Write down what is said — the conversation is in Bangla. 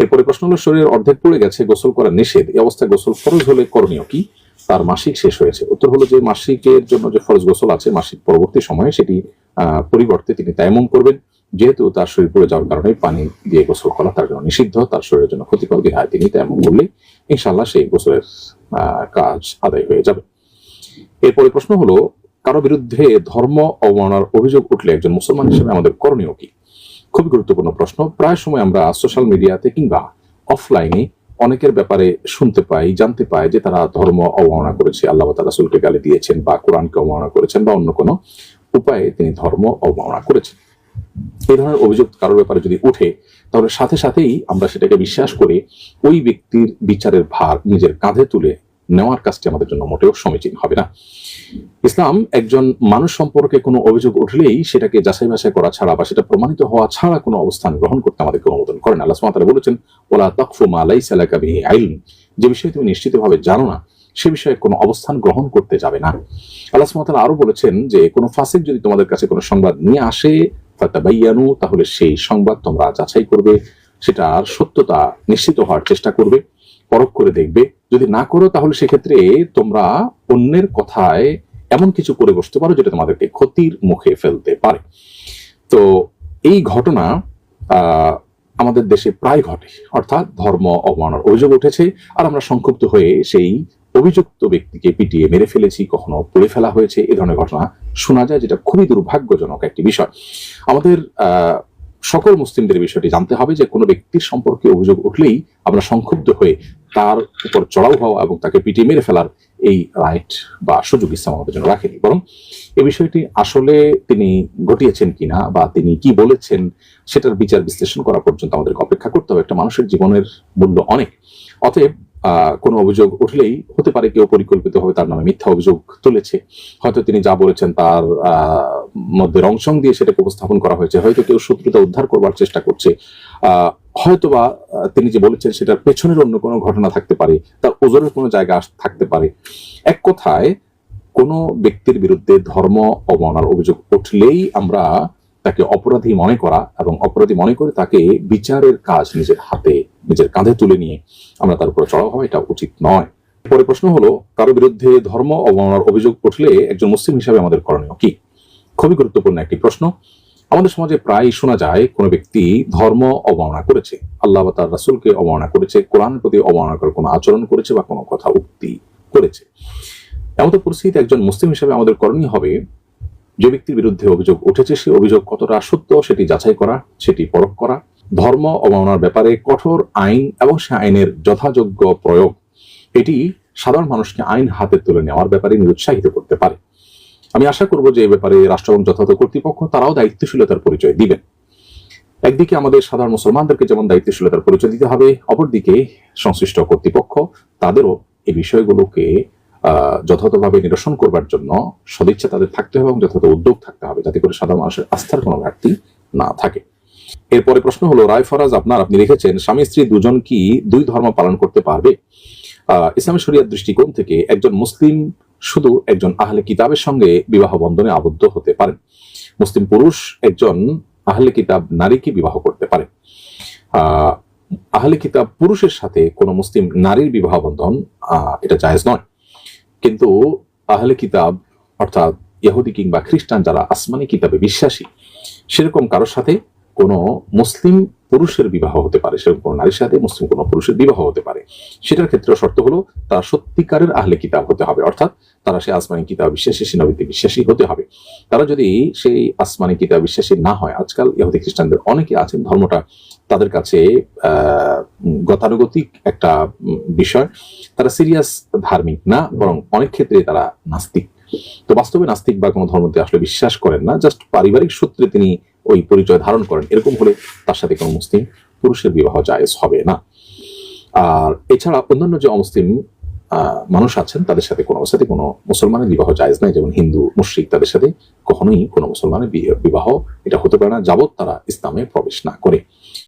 এরপরে প্রশ্ন হলো, শরীরের অর্ধেক পড়ে গেছে, গোসল করা নিষেধ। এই অবস্থায় গোসল ফরজ হলে করণীয় কি? তার মাসিক শেষ হয়েছে। উত্তর হলো যে, মাসিকের জন্য যে ফরজ গোসল আছে, মাসিক পরবর্তী সময়ে সেটি পরিবর্তে তিনি তায়াম্মুম করবেন। যেহেতু তার শরীর পড়ে যাওয়ার কারণে পানি দিয়ে গোসল করা তার জন্য নিষিদ্ধ, তার শরীরের জন্য ক্ষতিকর বিধায় তিনি তায়াম্মুম করলে ইনশাল্লাহ সেই গোসলের কাজ আদায় হয়ে যাবে। এরপরে প্রশ্ন হলো, কারও বিরুদ্ধে ধর্ম অবমাননার অভিযোগ উঠলে একজন মুসলমান হিসেবে আমাদের করণীয় কি? খুবই গুরুত্বপূর্ণ প্রশ্ন। প্রায় সময় আমরা সোশ্যাল মিডিয়াতে কিংবা অফলাইনে অনেকের ব্যাপারে শুনতে পাই, জানতে পাই যে তারা ধর্ম অবমাননা করেছে, আল্লাহ তালা রাসুলকে গালি দিয়েছেন বা কোরআনকে অবমাননা করেছেন বা অন্য কোনো উপায়ে তিনি ধর্ম অবমাননা করেছেন। এই ধরনের অভিযোগ কারোর ব্যাপারে যদি উঠে, তাহলে সাথে সাথেই আমরা সেটাকে বিশ্বাস করে ওই ব্যক্তির বিচারের ভার নিজের কাঁধে তুলে নেওয়ার কাজটি আমাদের জন্য মোটেও সমীচীন হবে না। ইসলাম একজন মানুষ সম্পর্কে কোনো অভিযোগ উঠলেই সেটাকে যাচাই বাছাই করা ছাড়া বা সেটা প্রমাণিত হওয়া ছাড়া কোনো অবস্থান গ্রহণ করতে আমাদেরকে অনুমোদন করেন। আল্লাহ তাআলা বলেছেন ওলা তাকফু মা লাইসা লাকা বিহি ইলম যে বিষয়ে তুমি নিশ্চিতভাবে জানো না, সে বিষয়ে কোনো অবস্থান গ্রহণ করতে যাবে না। আল্লাহ ওয়া আরও বলেছেন যে, কোনো ফাসিক যদি তোমাদের কাছে কোনো সংবাদ নিয়ে আসে তাহলে সেই সংবাদ তোমরা যাচাই করবে, সেটার সত্যতা নিশ্চিত হওয়ার চেষ্টা করবে। পরখ করে দেখবে। যদি না করো, তাহলে সেক্ষেত্রে তোমরা অন্যের কথায় এমন কিছু করে বসতে পারো যেটা তোমাদেরকে ক্ষতির মুখে ফেলতে পারে। তো এই ঘটনা আমাদের দেশে প্রায় ঘটে, অর্থাৎ ধর্ম অবমাননার অভিযোগ উঠেছে, আর আমরা সংক্ষুব্ধ হয়ে সেই অভিযুক্ত ব্যক্তিকে পিটিয়ে মেরে ফেলেছি, কখনো পুড়ে ফেলা হয়েছে, এ ধরনের ঘটনা শোনা যায়, যেটা খুবই দুর্ভাগ্যজনক একটি বিষয়। আমাদের সকল মুসলিমদের বিষয়টি জানতে হবে যে কোনো ব্যক্তির সম্পর্কে অভিযোগ উঠলেই আমরা সংক্ষুব্ধ হয়ে তার উপর চড়াও হওয়া এবং তাকে পিটিয়ে মেরে ফেলার এই রাইট বা সুযোগ ইসলাম আমাদের জন্য রাখেনি। বরং এ বিষয়টি আসলে তিনি ঘটিয়েছেন কিনা বা তিনি কি বলেছেন সেটার বিচার বিশ্লেষণ করা পর্যন্ত আমাদেরকে অপেক্ষা করতে হবে। একটা মানুষের জীবনের মূল্য অনেক। অতএব কোনো অভিযোগ উঠলেই হতে পারে কেউ পরিকল্পিতভাবে তার নামে মিথ্যা অভিযোগ তুলেছে। হয়তো তিনি যা বলেছেন তার মধ্যে রংসং দিয়ে সেটাকে উপস্থাপন করা হয়েছে। হয়তো কেউ শত্রুতা উদ্ধার করবার চেষ্টা করছে। হয়তোবা তিনি যে বলেছেন সেটার পেছনের অন্য কোনো ঘটনা থাকতে পারে তার ওজনের কোনো জায়গা থাকতে পারে। এক কথায়, কোনো ব্যক্তির বিরুদ্ধে ধর্ম অবমাননার অভিযোগ উঠলেই আমরা তাকে অপরাধী মনে করা এবং অপরাধী মনে করে তাকে বিচারের কাজ নিজের হাতে, নিজের কাঁধে তুলে নিয়ে আমরা তার উপর চড়াও হওয়া এটা উচিত নয়। পরে প্রশ্ন হলো, কারও বিরুদ্ধে ধর্ম অবমাননার অভিযোগ উঠলে একজন মুসলিম হিসাবে আমাদের করণীয় কি? খুবই গুরুত্বপূর্ণ একটি প্রশ্ন। আমাদের সমাজে প্রায় শোনা যায়, কোনো ব্যক্তি ধর্ম অবমাননা করেছে, আল্লাহ তার রাসুলকে অবমাননা করেছে কোরআন প্রতি অবমাননা করে কোনো আচরণ করেছে বা কোনো কথা উক্তি করেছে। এমন পরিস্থিতিতে একজন মুসলিম হিসেবে আমাদের করণীয় হবে, যে ব্যক্তির বিরুদ্ধে অভিযোগ উঠেছে, সে অভিযোগ কতটা সত্য সেটি যাচাই করা, সেটি পরখ করা, ধর্ম অবমাননার ব্যাপারে কঠোর আইন এবং সে আইনের যথাযোগ্য প্রয়োগ, এটি সাধারণ মানুষকে আইন হাতে তুলে নেওয়ার ব্যাপারে নিরুৎসাহিত করতে পারে। আমি আশা করব যে এ ব্যাপারে রাষ্ট্র যথাযথ কর্তৃপক্ষ তারাও দায়িত্বশীলতার পরিচয় দিবেন। একদিকে আমাদের সাধারণ মুসলমানদেরকে যেমন দায়িত্বশীলতার পরিচয় দিতে হবে অপরদিকে সংশ্লিষ্ট কর্তৃপক্ষ তাদেরও এই বিষয়গুলোকে যথাযথভাবে নিরসন করবার জন্য সদিচ্ছা তাদের থাকতে হবে এবং যথাযথ উদ্যোগ থাকতে হবে যাতে করে সাধারণ মানুষের আস্থার কোনো ঘাটতি না থাকে। এরপরে প্রশ্ন হলো রায় ফরাজ আপনার আপনি লিখেছেন স্বামী স্ত্রী দুজন কি দুই ধর্ম পালন করতে পারবে? আহ, ইসলামী শরিয়ার দৃষ্টিকোণ থেকে একজন মুসলিম শুধু একজন আহলে কিতাবের সঙ্গে বিবাহ বন্ধনে আবদ্ধ হতে পারেন। মুসলিম পুরুষ একজন আহলে কিতাব নারীকে বিবাহ করতে পারে। আহ, আহলে কিতাব পুরুষের সাথে কোনো মুসলিম নারীর বিবাহ বন্ধন এটা জায়েজ নয়। কিন্তু আহলে কিতাব অর্থাৎ ইহুদি কিংবা খ্রিস্টান যারা আসমানি কিতাবে বিশ্বাসী সেরকম কারোর সাথে কোনো মুসলিম পুরুষের বিবাহ হতে পারে সেরকম কোনো নারীর সাথে মুসলিম কোনো পুরুষের বিবাহ হতে পারে। সেটার ক্ষেত্রে শর্ত হলো তারা সত্যিকারের আহলে কিতাব হতে হবে। অর্থাৎ তারা সেই আসমানি কিতাব বিশ্বাসী সিনবীতে বিশ্বাসী হতে হবে। তারা যদি সেই আসমানি কিতাব বিশ্বাসী না হয়, আজকাল ইহুদি খ্রিস্টানদের অনেকে আছেন, ধর্মটা তাদের কাছে গতানুগতিক একটা বিষয়। তারা সিরিয়াস ধার্মিক না, বরং অনেক ক্ষেত্রে তারা নাস্তিক। তো বাস্তবে নাস্তিক বা কোনো ধর্মতে আসলে বিশ্বাস করেন না, জাস্ট পারিবারিক সূত্রে তিনি ওই পরিচয় ধারণ করেন। এরকম হলে তার সাথে কোনো মুসলিম পুরুষের বিবাহ জায়েজ হবে না। আর এছাড়া অন্যান্য যে অমুসলিম মানুষ আছেন, তাদের সাথে কোনো অবস্থাতে কোনো মুসলমানের বিবাহ জায়জ নাই। যেমন হিন্দু মুশ্রিক তাদের সাথে কখনোই কোনো মুসলমানের বিবাহ এটা হতে পারে না যাবত তারা ইসলামে প্রবেশ না করে।